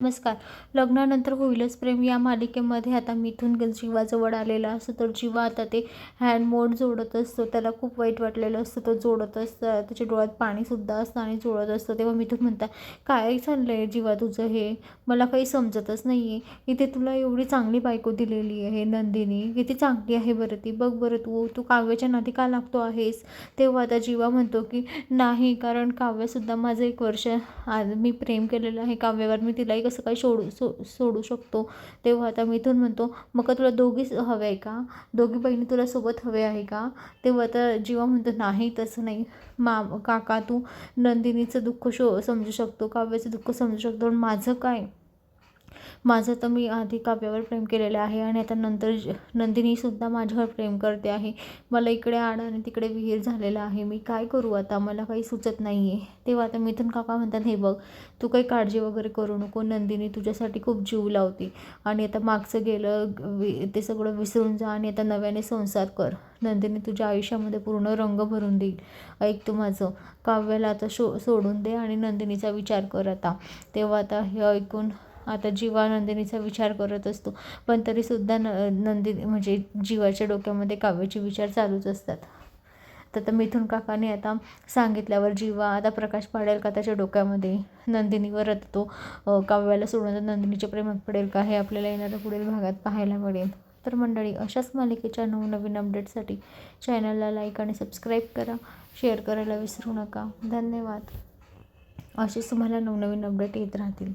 नमस्कार. लग्नानंतर होईलच प्रेम. या मालिकेमध्ये आता मिथून जीवाजवळ आलेला असतो. तर जीवा आता ते हँड मोड जोडत असतो. त्याला खूप वाईट वाटलेलं असतं. तो जोडत असतं. त्याच्या डोळ्यात पाणीसुद्धा असतं आणि जोडत असतं. तेव्हा मिथून म्हणतात काय चाललं आहे जीवा तुझं हे? मला काही समजतच नाही आहे इथे तुला एवढी चांगली बायको दिलेली आहे नंदिनी. किती चांगली आहे बरं ती. बघ बरं तू. तू काव्याच्या नादी का लागतो आहेस? तेव्हा आता जीवा म्हणतो की नाही. कारण काव्यसुद्धा माझं एक वर्ष आज मी प्रेम केलेलं आहे. काव्यावर मी तिला एक कसं काय सोडू सो सोडू शकतो. तेव्हा आता मिथून म्हणतो मग का तुला दोघीच हवे आहे का? दोघी बहिणी तुला सोबत हवे आहे का? तेव्हा आता जीवा म्हणतो नाही तसं नाही. मा काका तू नंदिनीचं दुःख शो समजू शकतो काव्याचं दुःख समजू शकतो. पण माझं काय? माझं तर मी आधी काव्यावर प्रेम केलेलं आहे आणि आता नंतर ज- नंदिनीसुद्धा माझ्यावर प्रेम करते आहे. मला इकडे आड आणि तिकडे विहीर झालेला आहे. मी काय करू आता? मला काही सुचत नाही आहे तेव्हा आता मिथून काका म्हणतात हे बघ तू काही काळजी वगैरे करू नको. नंदिनी तुझ्यासाठी खूप जीव लावते. आणि आता मागचं गेलं वि- ते सगळं विसरून जा आणि आता नव्याने संसार कर. नंदिनी तुझ्या आयुष्यामध्ये पूर्ण रंग भरून देईल. ऐक तू माझं. काव्याला आता शो सोडून दे आणि नंदिनीचा विचार कर आता. तेव्हा आता हे ऐकून आता जीवा नंदिनीचा विचार करत असतो. पण तरीसुद्धा न नंदिनी म्हणजे जीवाच्या डोक्यामध्ये काव्याचे विचार चालूच असतात. तर आता मिथून काकाने आता सांगितल्यावर जीवा आता प्रकाश पाडेल का त्याच्या डोक्यामध्ये? नंदिनीवर आता तो काव्याला सोडून तर नंदिनीच्या प्रेमात पडेल का? हे आपल्याला येणाऱ्या पुढील भागात पाहायला मिळेल. तर मंडळी अशाच मालिकेच्या नवनवीन अपडेटसाठी चॅनलला लाईक आणि सबस्क्राईब करा. शेअर करायला विसरू नका. धन्यवाद. असेच तुम्हाला नवनवीन अपडेट येत राहतील.